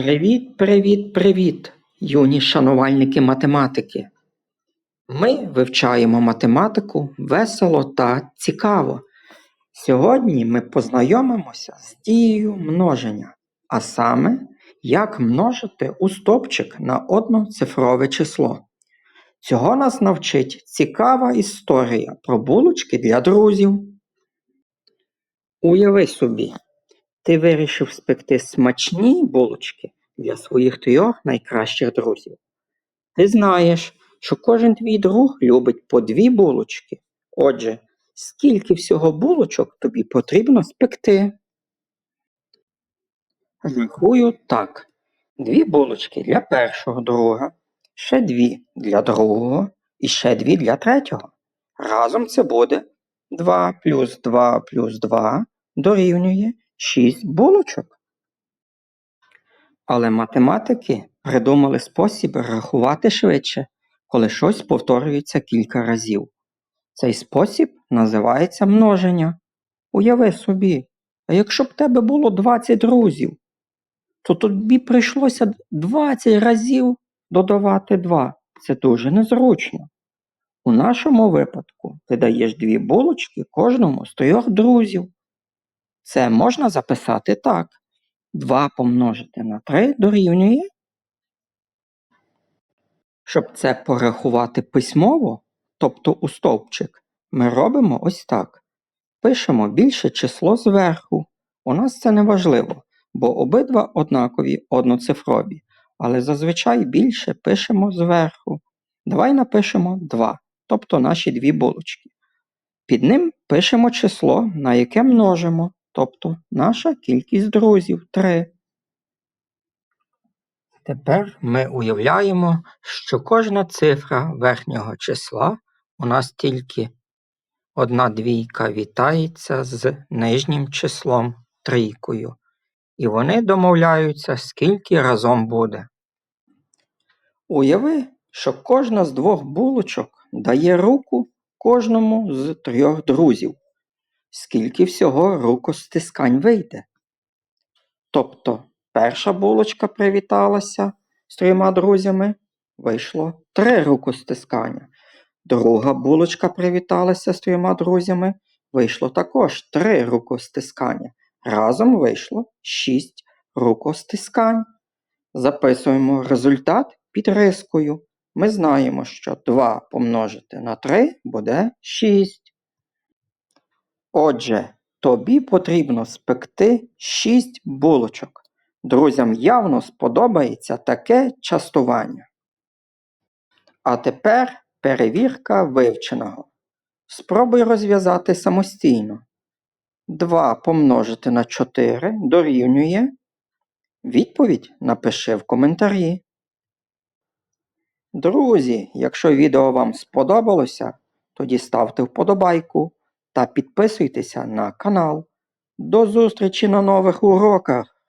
Привіт, привіт, привіт, юні шанувальники математики. Ми вивчаємо математику весело та цікаво. Сьогодні ми познайомимося з дією множення, а саме, як множити у стовпчик на одноцифрове число. Цього нас навчить цікава історія про булочки для друзів. Уяви собі, ти вирішив спекти смачні булочки для своїх трьох найкращих друзів. Ти знаєш, що кожен твій друг любить по дві булочки. Отже, скільки всього булочок тобі потрібно спекти? Рахую так. Дві булочки для першого друга, ще дві для другого і ще дві для третього. Разом це буде 2 плюс 2 плюс 2 дорівнює 6 булочок. Але математики придумали спосіб рахувати швидше, коли щось повторюється кілька разів. Цей спосіб називається множення. Уяви собі, а якщо б в тебе було 20 друзів, то тобі прийшлося 20 разів додавати 2. Це дуже незручно. У нашому випадку ти даєш дві булочки кожному з трьох друзів. Це можна записати так. 2 помножити на 3 дорівнює. Щоб це порахувати письмово, тобто у стовпчик, ми робимо ось так. Пишемо більше число зверху. У нас це не важливо, бо обидва однакові одноцифрові, але зазвичай більше пишемо зверху. Давай напишемо 2, тобто наші дві булочки. Під ним пишемо число, на яке множимо, тобто наша кількість друзів 3. Тепер ми уявляємо, що кожна цифра верхнього числа у нас тільки одна двійка вітається з нижнім числом трійкою, і вони домовляються, скільки разом буде. Уяви, що кожна з двох булочок дає руку кожному з трьох друзів. Скільки всього рукостискань вийде? Тобто перша булочка привіталася з трьома друзями, вийшло три рукостискання. Друга булочка привіталася з трьома друзями, вийшло також три рукостискання. Разом вийшло шість рукостискань. Записуємо результат під рискою. Ми знаємо, що 2 помножити на 3 буде 6. Отже, тобі потрібно спекти 6 булочок. Друзям явно сподобається таке частування. А тепер перевірка вивченого. Спробуй розв'язати самостійно. 2 помножити на 4 дорівнює. Відповідь напиши в коментарі. Друзі, якщо відео вам сподобалося, тоді ставте вподобайку та підписуйтеся на канал. До зустрічі на нових уроках!